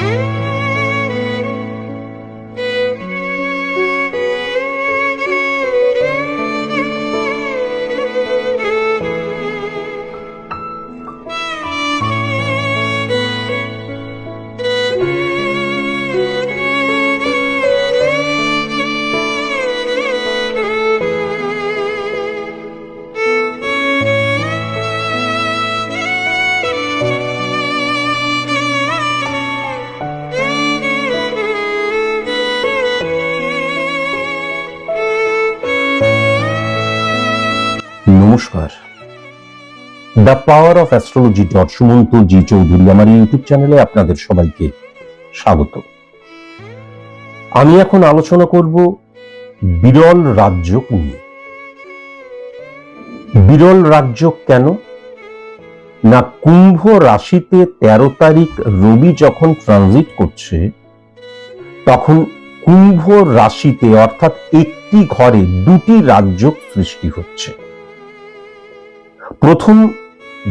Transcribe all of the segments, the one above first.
Música নমস্কার। The power of astrology dot Sumanta G Chowdhury আমার YouTube চ্যানেলে আপনাদের সবাইকে স্বাগত। আমি এখন আলোচনা করব বিরল রাজ্য নিয়ে। বিরল রাজ্য কেন? না কুম্ভ রাশিতে তেরো তারিখ রবি যখন ট্রানজিট করছে, তখন কুম্ভ রাশিতে অর্থাৎ একটি ঘরে দুটি রাজ্য সৃষ্টি হচ্ছে। প্রথম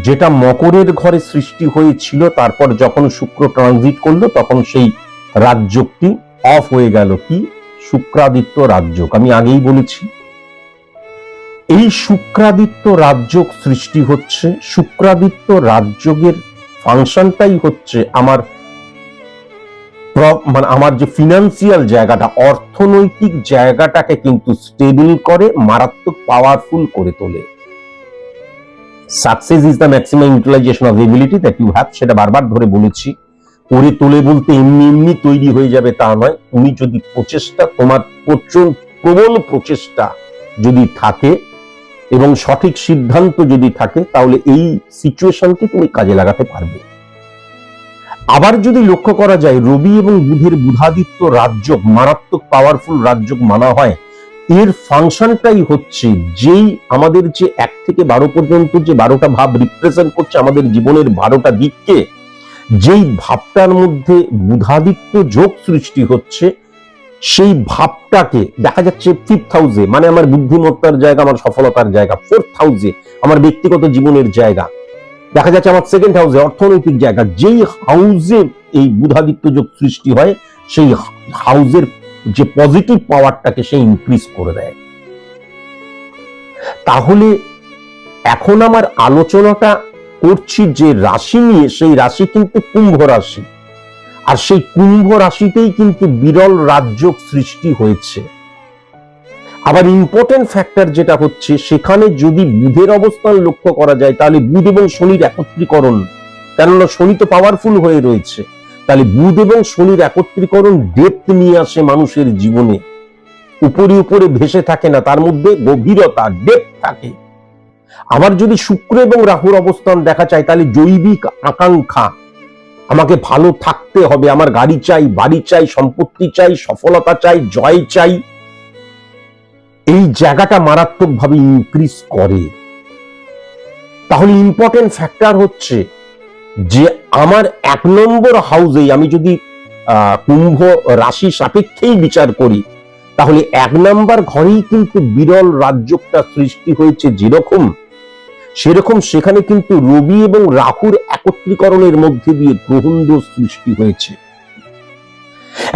যেটা মকরের ঘরে সৃষ্টি হয়েছিল, তারপর যখন শুক্র ট্রানজিট করল, তখন সেই রাজ্যটি অফ হয়ে গেল। কি? শুক্রাদিত্য রাজ্যক আমি আগেই বলেছি। এই শুক্রাদিত্য রাজ্যক সৃষ্টি হচ্ছে, শুক্রাদিত্য রাজ্যকের ফাংশনটাই হচ্ছে আমার মানে আমার যে ফিনান্সিয়াল জায়গাটা, অর্থনৈতিক জায়গাটাকে কিন্তু স্টেবল করে, মারাত্মক পাওয়ারফুল করে তোলে। Success is the maximum utilization of ability that you have সেটা বারবার ধরে বলেছি। করে তোলে বলতে এমনি এমনি তৈরি হয়ে যাবে তা নয়। তুমি যদি প্রচেষ্টা, তোমার প্রচুর প্রবল প্রচেষ্টা যদি থাকে এবং সঠিক সিদ্ধান্ত যদি থাকে, তাহলে এই সিচুয়েশনকে তুমি কাজে লাগাতে পারবে। আবার যদি লক্ষ্য করা যায়, রবি এবং বুধের বুধাদিত্য রাজ্য মারাত্মক পাওয়ারফুল রাজ্য মানা হয় এর ফাংশনটাই হচ্ছে যেই আমাদের যে এক থেকে বারো পর্যন্ত যে বারোটা ভাব রিপ্রেজেন্ট করছে আমাদের জীবনের বারোটা দিককে, যেই ভাবটার মধ্যে বুধাদিত্য যোগ সৃষ্টি হচ্ছে, সেই ভাবটাকে, দেখা যাচ্ছে ফিফথ হাউসে মানে আমার বুদ্ধিমত্তার জায়গা, আমার সফলতার জায়গা ফোর্থ হাউসে আমার ব্যক্তিগত জীবনের জায়গা, দেখা যাচ্ছে আমার সেকেন্ড হাউসে অর্থনৈতিক জায়গা, যেই হাউসে এই বুধাদিত্য যোগ সৃষ্টি হয়, সেই হাউসের যে পজিটিভ পাওয়ারটাকে সে ইনক্রিজ করে দেয়। তাহলে এখন আমার আলোচনাটা করছি যে রাশি নিয়ে, সেই রাশি কিন্তু কুম্ভ রাশি। আর সেই কুম্ভ রাশিতেই কিন্তু বিরল রাজ্য সৃষ্টি হয়েছে। আবার ইম্পর্টেন্ট ফ্যাক্টর যেটা হচ্ছে, সেখানে যদি বুধের অবস্থান লক্ষ্য করা যায়, তাহলে বুধ এবং শনির একত্রীকরণ, কেননা শনি তো পাওয়ারফুল হয়ে রয়েছে। তাহলে বুধ এবং শনির একত্রীকরণ ডেপথ নিয়ে আসে মানুষের জীবনে। উপরে উপরে ভেসে থাকে না, তার মধ্যে গভীরতা ডেপথ থাকে। আবার যদি শুক্র এবং রাহুর অবস্থান দেখা যায়, তাহলে জৈবিক আকাঙ্ক্ষা। আমাকে ভালো থাকতে হবে, আমার গাড়ি চাই, বাড়ি চাই, সম্পত্তি চাই, সফলতা চাই, জয় চাই। এই জায়গাটা মারাত্মকভাবে ইনক্রিজ করে। তাহলে ইম্পর্টেন্ট ফ্যাক্টর হচ্ছে যে আমার এক নম্বর হাউসেই আমি যদি কুম্ভ রাশি সাপেক্ষেই বিচার করি, তাহলে এক নাম্বার ঘরেই কিন্তু বিরল রাজ্যটা সৃষ্টি হয়েছে যেরকম, সেরকম সেখানে কিন্তু রবি এবং রাহুর একত্রীকরণের মধ্যে দিয়ে গ্রহণ দোষ সৃষ্টি হয়েছে।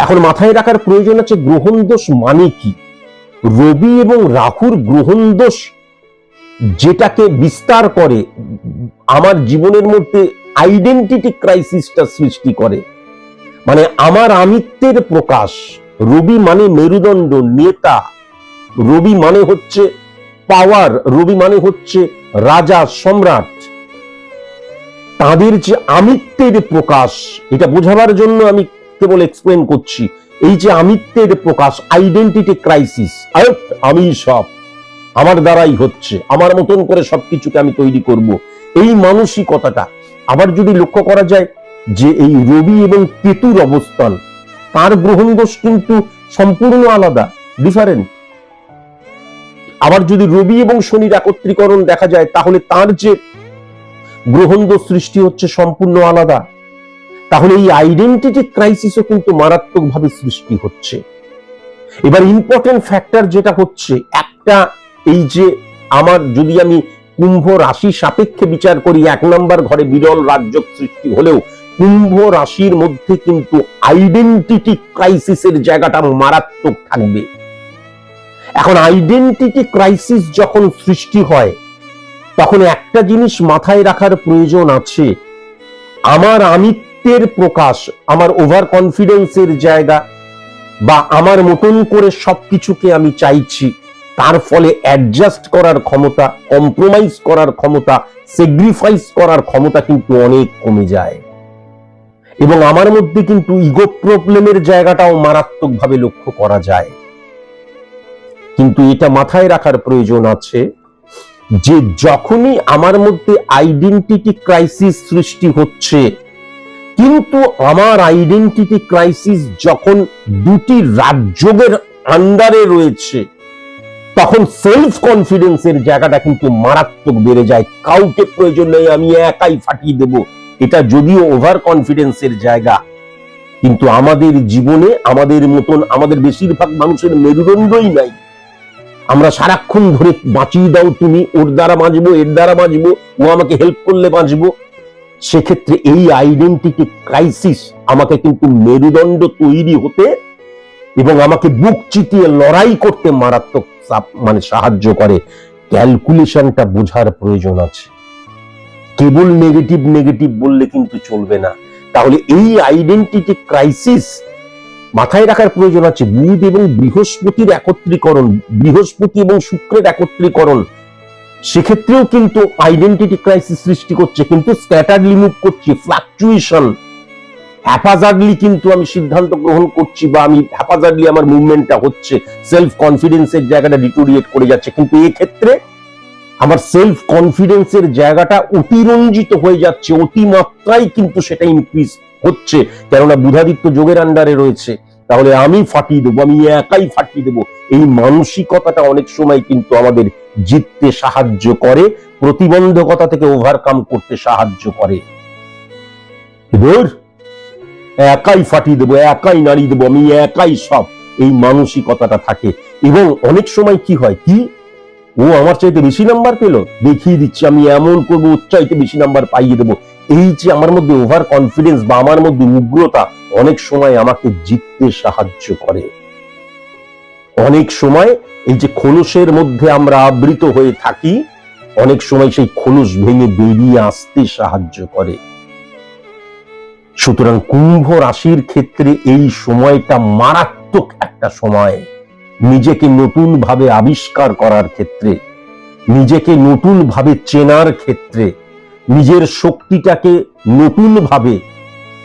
এখন মাথায় রাখার প্রয়োজন আছে গ্রহণ দোষ মানে কি? রবি এবং রাহুর গ্রহণ দোষ যেটাকে বিস্তার করে, আমার জীবনের মধ্যে আইডেন্টিটি ক্রাইসিসটা সৃষ্টি করে। মানে আমার আমিত্বের প্রকাশ, রবি মানে মেরুদণ্ড, নেতা। রবি মানে হচ্ছে পাওয়ার রবি মানে হচ্ছে রাজা, সম্রাট। তাদের যে আমিত্বের প্রকাশ, এটা বোঝাবার জন্য আমি কেবল এক্সপ্লেন করছি। এই যে আমিত্বের প্রকাশ আইডেন্টিটি ক্রাইসিস আমি সব। আমার দ্বারাই হচ্ছে। আমার মতন করে সবকিছুকে আমি তৈরি করব। এই মানসিকতাটা আবার যদি লক্ষ্য করা যায় যে এই রবি এবং কেতুর অবস্থান, তার গ্রহণ দোষ কিন্তু সম্পূর্ণ আলাদা ডিফারেন্ট আবার যদি রবি এবং শনির একত্রীকরণ দেখা যায়, তাহলে তার যে গ্রহণ দোষ সৃষ্টি হচ্ছে সম্পূর্ণ আলাদা। তাহলে এই আইডেন্টিটি ক্রাইসিসও কিন্তু মারাত্মকভাবে সৃষ্টি হচ্ছে। এবার ইম্পর্টেন্ট ফ্যাক্টর যেটা হচ্ছে, একটা এই যে আমার যদি আমি কুম্ভ রাশি সাপেক্ষে বিচার করি, এক নম্বর ঘরে বিরল রাজ্য সৃষ্টি হলেও কুম্ভ রাশির মধ্যে কিন্তু আইডেন্টিটি ক্রাইসিসের জায়গাটা মারাত্মক থাকবে। এখন আইডেন্টিটি ক্রাইসিস যখন সৃষ্টি হয়, তখন একটা জিনিস মাথায় রাখার প্রয়োজন আছে। আমার আমিত্বের প্রকাশ, আমার ওভার কনফিডেন্সের জায়গা বা আমার মতন করে সবকিছুকে আমি চাইছি। তার ফলে অ্যাডজাস্ট করার ক্ষমতা কম্প্রোমাইজ করার ক্ষমতা সেগ্রিফাইস করার ক্ষমতা কিন্তু অনেক কমে যায়। এবং আমার মধ্যে কিন্তু ইগো প্রবলেমের জায়গাটাও মারাত্মকভাবে লক্ষ্য করা যায়। কিন্তু এটা মাথায় রাখার প্রয়োজন আছে যে যখনই আমার মধ্যে আইডেন্টিটি ক্রাইসিস সৃষ্টি হচ্ছে, কিন্তু আমার আইডেন্টিটি ক্রাইসিস যখন দুটি রাজযোগের আন্ডারে রয়েছে তখন সেলফ কনফিডেন্সের জায়গাটা কিন্তু মারাত্মক বেড়ে যায়। কাউকে প্রয়োজন নেই, আমি একাই ফাটিয়ে দেব। এটা যদিও ওভার কনফিডেন্সের জায়গা, কিন্তু আমাদের জীবনে, আমাদের মতন, আমাদের বেশিরভাগ মানুষের মেরুদণ্ডই নাই। আমরা সারাক্ষণ ধরে বাঁচিয়ে দাও তুমি, ওর দ্বারা বাঁচবো, এর দ্বারা বাঁচবো, ও আমাকে হেল্প করলে বাঁচবো। সেক্ষেত্রে এই আইডেন্টিটি ক্রাইসিস আমাকে কিন্তু মেরুদণ্ড তৈরি হতে এবং আমাকে বুক চিতিয়ে লড়াই করতে মারাত্মক মানে সাহায্য করে। ক্যালকুলেশনটা বোঝার প্রয়োজন আছে। কেবল নেগেটিভ নেগেটিভ বললে কিন্তু চলবে না। তাহলে এই আইডেন্টিটি ক্রাইসিস মাথায় রাখার প্রয়োজন আছে। বুধ এবং বৃহস্পতির একত্রীকরণ, বৃহস্পতি এবং শুক্রের একত্রীকরণ, সেক্ষেত্রেও কিন্তু আইডেন্টিটি ক্রাইসিস সৃষ্টি করছে। কিন্তু স্ক্যাটারলি মুভ করছে ফ্লাকচুয়েশন হ্যাপাজার্ডলি কিন্তু আমি সিদ্ধান্ত গ্রহণ করছি বা আমি হ্যাপাজার্ডলি আমার মুভমেন্টটা হচ্ছে। সেলফ কনফিডেন্সের জায়গাটা ডিটোরিয়েট করে যাচ্ছে। কিন্তু ক্ষেত্রে আমার সেলফ কনফিডেন্সের জায়গাটা অতিরঞ্জিত হয়ে যাচ্ছে, অতিমাত্রায় কিন্তু সেটা ইনক্রিজ হচ্ছে। কেননা বুধাদিত্য যোগের আন্ডারে রয়েছে। তাহলে আমি ফাটিয়ে দেবো, আমি একাই ফাটিয়ে দেবো। এই মানসিকতাটা অনেক সময় কিন্তু আমাদের জিততে সাহায্য করে, প্রতিবন্ধকতা থেকে ওভারকাম করতে সাহায্য করে। একাই ফাটিয়ে দেবো, একাই নাড়িয়ে দেবো আমি, একাই সব। এই মানসিকতাটা থাকে। এবং অনেক সময় কি হয়, কি? ও আমার চাইতে বেশি নাম্বার পেল, দেখিয়ে দিচ্ছি, আমি এমন করব, ওর চাইতে বেশি নাম্বার পাইয়ে দেবো। এই যে আমার মধ্যে ওভার কনফিডেন্স বা আমার মধ্যে উগ্রতা অনেক সময় আমাকে জিততে সাহায্য করে। অনেক সময় এই যে খোলসের মধ্যে আমরা আবৃত হয়ে থাকি, অনেক সময় সেই খোলস ভেঙে বেরিয়ে আসতে সাহায্য করে। সুতরাং কুম্ভ রাশির ক্ষেত্রে এই সময়টা মারাত্মক একটা সময়। নিজেকে নতুন ভাবে আবিষ্কার করার ক্ষেত্রে, নিজেকে নতুন ভাবে চেনার ক্ষেত্রে, নিজের শক্তিটাকে নতুন ভাবে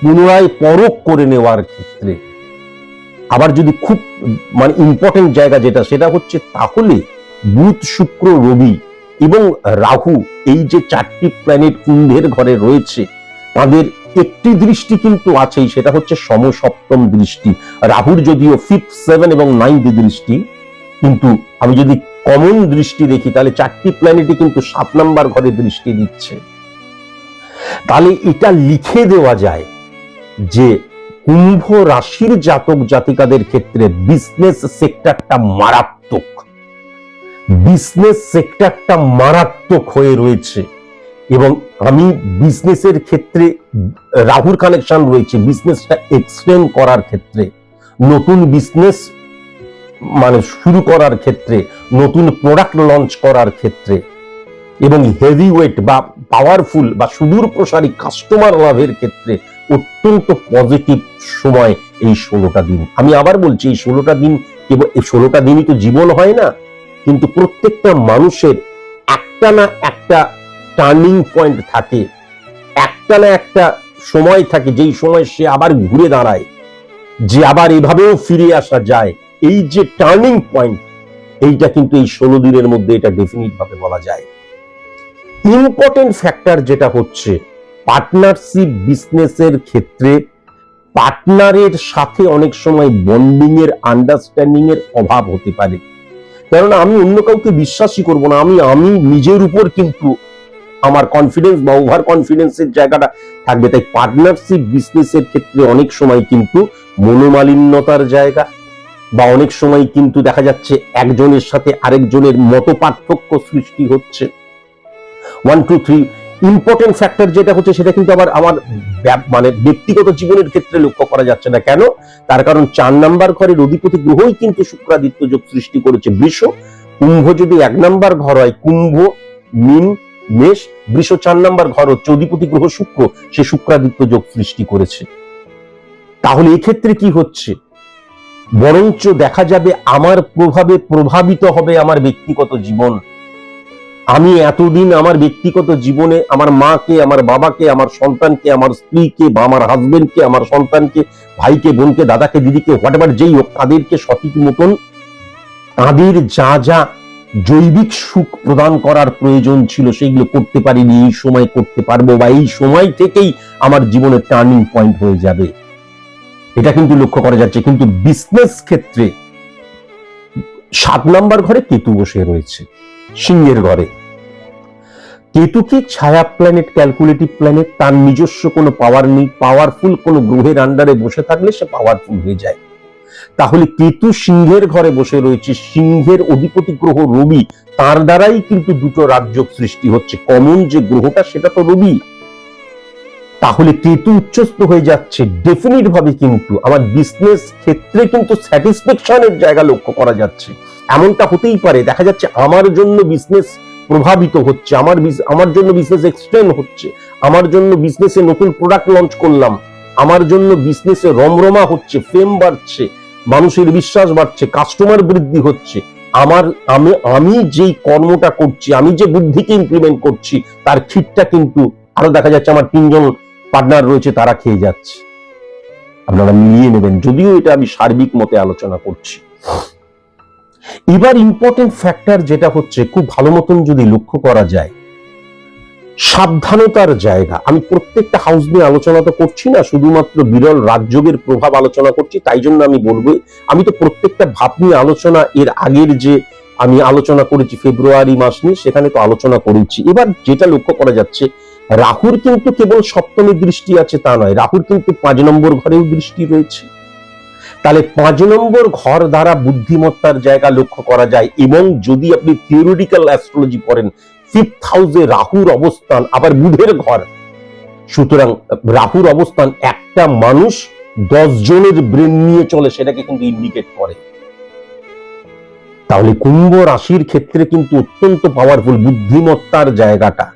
পুনরায় পরখ করে নেওয়ার ক্ষেত্রে। আবার যদি খুব মানে ইম্পর্টেন্ট জায়গা যেটা, সেটা হচ্ছে তাহলে বুধ, শুক্র, রবি এবং রাহু, এই যে চারটি প্ল্যানেট কুম্ভের ঘরে রয়েছে, তাদের একটি দৃষ্টি কিন্তু আছেই, সেটা হচ্ছে সমসপ্তম দৃষ্টি। রাহুর যদিও ফিফথ সেভেন এবং নাইন্থ দৃষ্টি, কিন্তু আমি যদি কমন দৃষ্টি দেখি, তাহলে চারটি প্ল্যানেটই কিন্তু সাত নাম্বার ঘরে দৃষ্টি দিচ্ছে। তাহলে এটা লিখে দেওয়া যায় যে কুম্ভ রাশির জাতক জাতিকাদের ক্ষেত্রে বিজনেস সেক্টরটা মারাত্মক। বিজনেস সেক্টরটা মারাত্মক হয়ে রয়েছে। এবং আমি বিজনেসের ক্ষেত্রে রাহুর কানেকশন রয়েছে বিজনেসটা এক্সটেন্ড করার ক্ষেত্রে, নতুন বিজনেস মানে শুরু করার ক্ষেত্রে, নতুন প্রোডাক্ট লঞ্চ করার ক্ষেত্রে এবং হেভি ওয়েট বা পাওয়ারফুল বা সুদূর প্রসারী কাস্টমার লাভের ক্ষেত্রে অত্যন্ত পজিটিভ সময় এই ষোলোটা দিন। আমি আবার বলছি, এই ষোলোটা দিন কেবল এই ষোলোটা দিনই তো জীবন হয় না, কিন্তু প্রত্যেকটা মানুষের একটা না একটা টার্নিং পয়েন্ট থাকে। একটা না একটা সময় থাকে, যেই সময় সে আবার ঘুরে দাঁড়ায়, যে আবার এভাবেও ফিরে আসা যায়। এই যে টার্নিং পয়েন্ট এইটা কিন্তু এই ষোলো দিনের মধ্যে এটা ডেফিনিট ভাবে বলা যায়। ইম্পর্টেন্ট ফ্যাক্টর যেটা হচ্ছে পার্টনারশিপ বিজনেসের ক্ষেত্রে পার্টনারের সাথে অনেক সময় বন্ডিং এর আন্ডারস্ট্যান্ডিং এর অভাব হতে পারে। কারণ আমি অন্য কাউকে বিশ্বাসই করব না, আমি আমি নিজের উপর কিন্তু আমার কনফিডেন্স বা ওভার কনফিডেন্সের জায়গাটা থাকবে। তাই পার্টনারশিপ বিজনেসের ক্ষেত্রে অনেক সময় কিন্তু মনোমালিন্যতার জায়গা বা অনেক সময় কিন্তু দেখা যাচ্ছে একজনের সাথে আরেকজনের মত পার্থক্য সৃষ্টি হচ্ছে। One two three important factor যেটা হচ্ছে সেটা কিন্তু আবার আমার মানে ব্যক্তিগত জীবনের ক্ষেত্রে লক্ষ্য করা যাচ্ছে না। কেন? তার কারণ চার নাম্বার ঘরের অধিপতি গ্রহই কিন্তু শুক্রাদিত্য যোগ সৃষ্টি করেছে। বৃষ, কুম্ভ যদি এক নাম্বার ঘর হয়, কুম্ভ, মিন মেষ, বৃষ চার নাম্বার ঘর হচ্ছে অধিপতি গ্রহ শুক্র, সে শুক্রাদিত্য যোগ সৃষ্টি করেছে। তাহলে এক্ষেত্রে কি হচ্ছে? বরঞ্চ দেখা যাবে আমার প্রভাবে প্রভাবিত হবে আমার ব্যক্তিগত জীবন। আমি এতদিন আমার ব্যক্তিগত জীবনে আমার মাকে, আমার বাবাকে, আমার সন্তানকে, আমার স্ত্রীকে বা আমার হাজবেন্ডকে আমার সন্তানকে, ভাইকে, বোনকে, দাদাকে, দিদিকে হোয়াট যেই হোক, তাদেরকে সঠিক মতন, তাদের যা যা জৈবিক সুখ প্রদান করার প্রয়োজন ছিল সেগুলো করতে পারিনি, এই সময় করতে পারব বা এই সময় থেকেই আমার জীবনের টার্নিং পয়েন্ট হয়ে যাবে। এটা কিন্তু লক্ষ্য করা যাচ্ছে, কিন্তু বিজনেস ক্ষেত্রে সাত নাম্বার ঘরে কেতু বসে রয়েছে, সিংহের ঘরে। কেতু কি ছায়া প্ল্যানেট ক্যালকুলেটিভ প্ল্যানেট তার নিজস্ব কোনো পাওয়ার নেই পাওয়ারফুল কোনো গ্রহের আন্ডারে বসে থাকলে সে পাওয়ারফুল হয়ে যায়। তাহলে কেতু সিংহের ঘরে বসে রয়েছে। সিংহের অধিপতি গ্রহ রবি, তার দ্বারাই কিন্তু দুটো রাজ্য সৃষ্টি হচ্ছে। কমন যে গ্রহটা, সেটা তো রবি। তাহলে কেতু উচ্চস্থ হয়ে যাচ্ছে। ডেফিনিট ভাবে কিন্তু আমার বিজনেস ক্ষেত্রে কিন্তু স্যাটিসফ্যাকশনের জায়গা লক্ষ্য করা যাচ্ছে। এমনটা হতেই পারে। দেখা যাচ্ছে আমার জন্য বিজনেস প্রভাবিত হচ্ছে। আমার আমার জন্য বিজনেস এক্সটেন্ড হচ্ছে। আমার জন্য বিজনেসে নতুন প্রোডাক্ট লঞ্চ করলাম। আমার জন্য বিজনেসে রমরমা হচ্ছে। ফেম বাড়ছে। মানুষের বিশ্বাস বাড়ছে কাস্টমার বৃদ্ধি হচ্ছে। আমার, আমি আমি যেই কর্মটা করছি, আমি যে বুদ্ধিকে ইমপ্লিমেন্ট করছি, তার খিটটা কিন্তু আরও দেখা যাচ্ছে আমার তিনজন পার্টনার রয়েছে, তারা খেয়ে যাচ্ছে। আপনারা মিলিয়ে নেবেন, যদিও এটা আমি সার্বিক মতে আলোচনা করছি। এবার ইম্পর্টেন্ট ফ্যাক্টর যেটা হচ্ছে, খুব ভালো মতন যদি লক্ষ্য করা যায় সাবধানতার জায়গা। আমি প্রত্যেকটা হাউস নিয়ে আলোচনা তো করছি না, শুধুমাত্র বিরল রাজযোগের প্রভাব আলোচনা করছি, তাই জন্য আমি বলব, আমি তো প্রত্যেকটা ভাব নিয়ে আলোচনা, এর আগের যে আমি আলোচনা করেছি ফেব্রুয়ারি মাস নিয়ে, সেখানে তো আলোচনা করেছি। এবার যেটা লক্ষ্য করা যাচ্ছে, রাহুর কিন্তু কেবল সপ্তমী দৃষ্টি আছে তা নয়, রাহুর কিন্তু পাঁচ নম্বর ঘরেও দৃষ্টি রয়েছে। তাহলে পাঁচ নম্বর ঘর দ্বারা বুদ্ধিমত্তার জায়গা লক্ষ্য করা যায়, এবং যদি আপনি থিওরিটিক্যাল অ্যাস্ট্রোলজি করেন ফিফথ হাউসে রাহুর অবস্থান, আবার বুধের ঘর। সুতরাং রাহুর অবস্থান, একটা মানুষ দশ জনের ব্রেন নিয়ে চলে, সেটাকে কিন্তু ইন্ডিকেট করে। তাহলে কুম্ভ রাশির ক্ষেত্রে কিন্তু অত্যন্ত পাওয়ারফুল বুদ্ধিমত্তার জায়গাটা।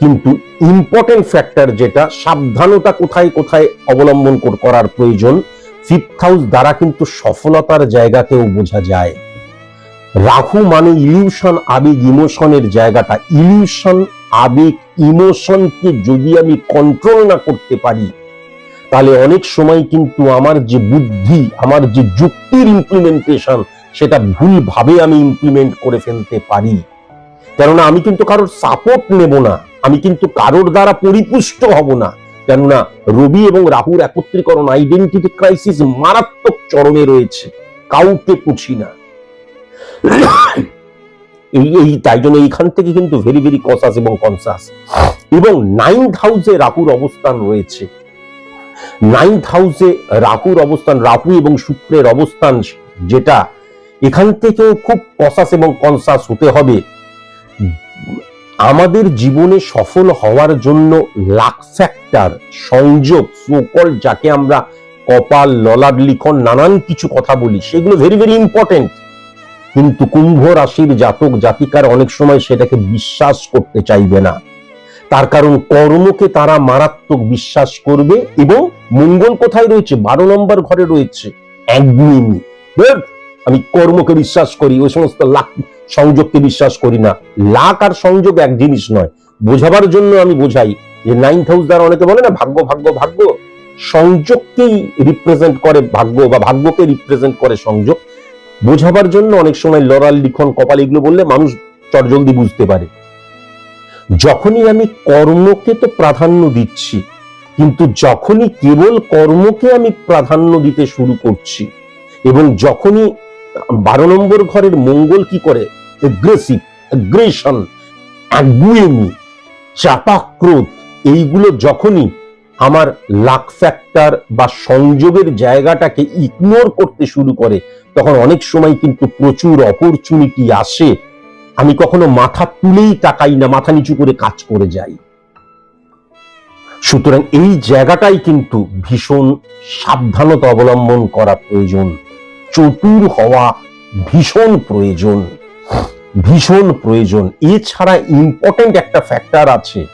কিন্তু ইম্পর্টেন্ট ফ্যাক্টর যেটা, সাবধানতা কোথায় কোথায় অবলম্বন করার প্রয়োজন ফিফথ হাউস দ্বারা কিন্তু সফলতার জায়গাকেও বোঝা যায়। রাহু মানে ইলিউশন আবেগ ইমোশনের জায়গাটা। ইলিউশন আবেগ ইমোশনকে যদি আমি কন্ট্রোল না করতে পারি, তাহলে অনেক সময় কিন্তু আমার যে বুদ্ধি, আমার যে যুক্তির ইমপ্লিমেন্টেশন সেটা ভুল ভাবে আমি ইমপ্লিমেন্ট করে ফেলতে পারি। কেননা আমি কিন্তু কারোর সাপোর্ট নেব না, আমি কিন্তু কারোর দ্বারা পরিপুষ্ট হব না। কেননা রবি এবং রাহুর একত্রীকরণ আইডেন্টিটি ক্রাইসিস মারাত্মক চরমে রয়েছে, কাউকে পুছি না। এই এই, তাই জন্য এইখান থেকে কিন্তু ভেরি ভেরি কসাস এবং কনসাস এবং নাইন্থ হাউসে রাহুর অবস্থান রয়েছে। নাইন্থ হাউসে রাহুর অবস্থান, রাহু এবং শুক্রের অবস্থান যেটা, এখান থেকেও খুব কসাস এবং কনসাস হতে হবে। আমাদের জীবনে সফল হওয়ার জন্য লাক ফ্যাক্টর সংযোগ সোকল যাকে আমরা কপাল, ললাট, লিখন, নানান কিছু কথা বলি, সেগুলো ভেরি ভেরি ইম্পর্টেন্ট কিন্তু কুম্ভ রাশির জাতক জাতিকার অনেক সময় সেটাকে বিশ্বাস করতে চাইবে না। তার কারণ কর্মকে তারা মারাত্মক বিশ্বাস করবে এবং মঙ্গল কোথায় রয়েছে? বারো নম্বর ঘরে রয়েছে একগুয়েমি আমি কর্মকে বিশ্বাস করি, ওই সমস্ত লাখ সংযোগকে বিশ্বাস করি না। লাখ আর সংযোগ এক জিনিস নয়। বোঝাবার জন্য আমি বোঝাই যে নাইন্থ হাউস দ্বারা অনেকে বলে না, ভাগ্য ভাগ্য ভাগ্য। সংযোগকেই রিপ্রেজেন্ট করে ভাগ্য বা ভাগ্যকে রিপ্রেজেন্ট করে সংযোগ। বোঝাবার জন্য অনেক সময় লড়াল, লিখন, কপাল এগুলো বললে মানুষ চটজলদি বুঝতে পারে। যখনই আমি কর্মকে তো প্রাধান্য দিচ্ছি, কিন্তু যখনই কেবল কর্মকে আমি প্রাধান্য দিতে শুরু করছি, এবং যখনই বারো নম্বর ঘরের মঙ্গল কি করে? এগ্রেসিভ এগ্রেশন চাপাক্রোধ, এইগুলো যখনই আমার লাক ফ্যাক্টর বা সংযোগের জায়গাটাকে ইগনোর করতে শুরু করে, তখন অনেক সময় কিন্তু প্রচুর অপরচুনিটি আসে। আমি কখনো মাথা তুলেই তাকাই না, মাথা নিচু করে কাজ করে যাই। সুতরাং এই জায়গাটাই কিন্তু ভীষণ সাবধানতা অবলম্বন করা প্রয়োজন। চতুর হওয়া ভীষণ প্রয়োজন। ভীষণ প্রয়োজন। এছাড়া ইম্পর্টেন্ট একটা ফ্যাক্টর আছে।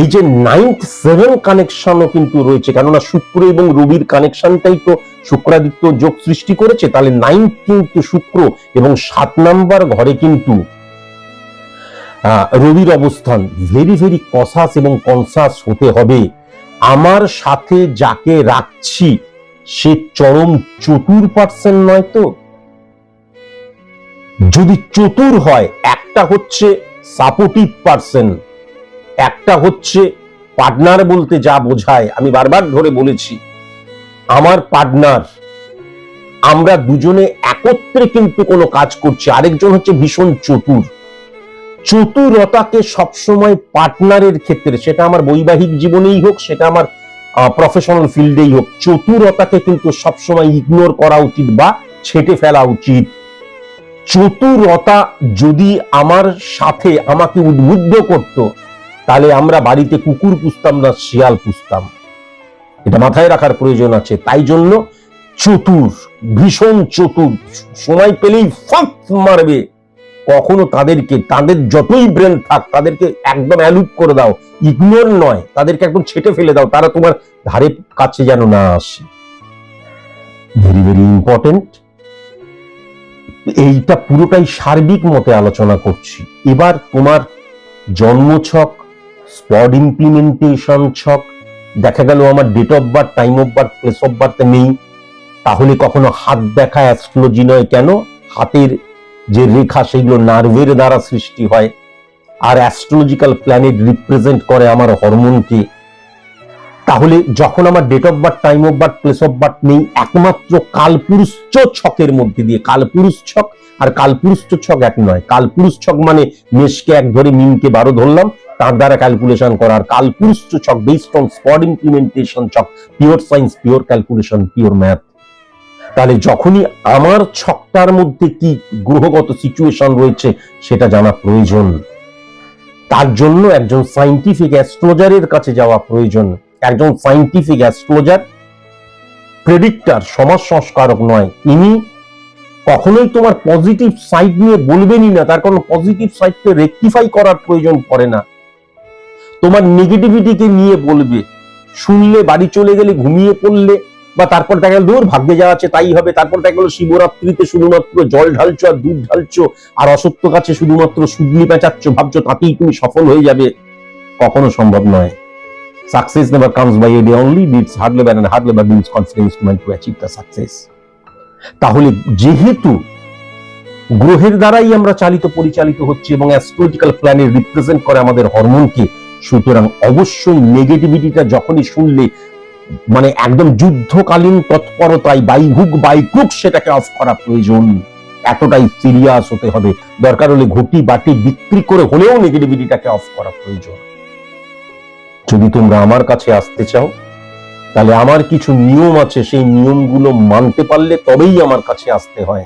এই যে নাইন্থ সেভেন কানেকশনও কিন্তু রয়েছে। কেননা শুক্র এবং রবির কানেকশনটাই তো শুক্রাদিত্য যোগ সৃষ্টি করেছে, তাহলে নাইন্থ কিন্তু শুক্র এবং সাত নাম্বার ঘরে কিন্তু রবির অবস্থান ভেরি ভেরি কসাস এবং কনসাস হতে হবে। আমার সাথে যাকে রাখছি, সে চরম চতুর পার্সেন্ট নয় তো? যদি চতুর হয়, একটা হচ্ছে সাপোর্টিভ পার্সন একটা হচ্ছে পার্টনার বলতে যা বোঝায়, আমি বারবার ধরে বলেছি। আমার পার্টনার আমরা দুজনে একত্রে কিন্তু কোনো কাজ করছি, আরেকজন হচ্ছে ভীষণ চতুর। চতুরতাকে সবসময় পার্টনারের ক্ষেত্রে, সেটা আমার বৈবাহিক জীবনেই হোক, সেটা আমার প্রফেশনাল ফিল্ডেই হোক, চতুরতাকে কিন্তু সবসময় ইগনোর করা উচিত বা ছেটে ফেলা উচিত। চতুরতা যদি আমার সাথে আমাকে উদ্বুদ্ধ করত তাহলে আমরা বাড়িতে কুকুর পুষতাম না, শিয়াল পুষতাম। এটা মাথায় রাখার প্রয়োজন আছে। তাই জন্য চতুর, ভীষণ চতুর সময় পেলেই ফাঁক মারবে। কখনো তাদেরকে, তাদের যতই ব্রেন থাক, তাদেরকে একদম অ্যালুট করে দাও। ইগনোর নয়, তাদেরকে একদম ছেটে ফেলে দাও। তারা তোমার ধারে কাছে যেন না আসে। ভেরি ভেরি ইম্পর্টেন্ট এইটা পুরোটাই সার্বিক মতে আলোচনা করছি। এবার তোমার জন্মছক স্পট ইমপ্লিমেন্টেশন ছক, দেখা গেল আমার date of birth time of birth place of birth নেই। তাহলে কখনো হাত দেখা অ্যাস্ট্রোলজি নয় কেন? হাতের যে রেখা, সেগুলো নার্ভের দ্বারা সৃষ্টি হয়। আর অ্যাস্ট্রোলজিক্যাল প্ল্যানেট রিপ্রেজেন্ট করে আমার হরমোনকে। তাহলে যখন আমার date of birth time of birth place of birth নেই, একমাত্র কালপুরুষ ছকের মধ্যে দিয়ে, কালপুরুষ ছক আর কালপুরুষ ছক এক নয়। কালপুরুষ ছক মানে মেষকে এক ধরে, মিনকে বারো ধরলাম। তার দ্বারা ক্যালকুলেশন করা আর কালপুরুষ ছক বেসড অন স্পট ইমপ্লিমেন্টেশন ছক pure science pure calculation pure math তাহলে যখনই আমার ছকটার মধ্যে কি গ্রহগত সিচুয়েশন রয়েছে, সেটা জানা প্রয়োজন। তার জন্য একজন সাইন্টিফিক অ্যাস্ট্রোলজারের কাছে যাওয়া প্রয়োজন। একজন সাইন্টিফিক অ্যাস্ট্রোলজার প্রেডিক্টর সমাজ সংস্কারক নয়, ইনি কখনোই তোমার পজিটিভ সাইড নিয়ে বলবেনই না, তার কারণ পজিটিভ সাইডকে রেকটিফাই করার প্রয়োজন পড়ে না। তোমার নেগেটিভিটিকে নিয়ে বলবে। শুনলে বাড়ি চলে গেলে ঘুমিয়ে পড়লে বা তারপর দেখা গেল দূর ভাগ্যে যা আছে তাই হবে, তারপর দেখা গেল শিবরাত্রিতে শুধুমাত্র জল ঢালছো আর দুধ ঢালছো আর অসত্য কাছে শুধুমাত্র সুগলি পেঁচাচ্ছ, ভাবছ তাতেই তুমি সফল হয়ে যাবে। কখনো সম্ভব নয়। Success never comes by a day only bits hard labour and hard labour builds confidence to to achieve the success তাহলে যেহেতু গ্রহের দ্বারাই আমরা চালিত, পরিচালিত হচ্ছে এবং অ্যাস্ট্রোলজিক্যাল প্ল্যানে রিপ্রেজেন্ট করে আমাদের হরমোনকে সুতরাং অবশ্যই নেগেটিভিটিটা যখনই শুনলে মানে একদম যুদ্ধকালীন তৎপরতায় বাইহুক বাইকুক সেটাকে অফ করা প্রয়োজন। এতটাই সিরিয়াস হতে হবে। দরকার হলে ঘটি, বাটি বিক্রি করে হলেও নেগেটিভিটিটাকে অফ করা প্রয়োজন। যদি তোমরা আমার কাছে আসতে চাও, তাহলে আমার কিছু নিয়ম আছে, সেই নিয়মগুলো মানতে পারলে তবেই আমার কাছে আসতে হয়।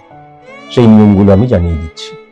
সেই নিয়মগুলো আমি জানিয়ে দিচ্ছি।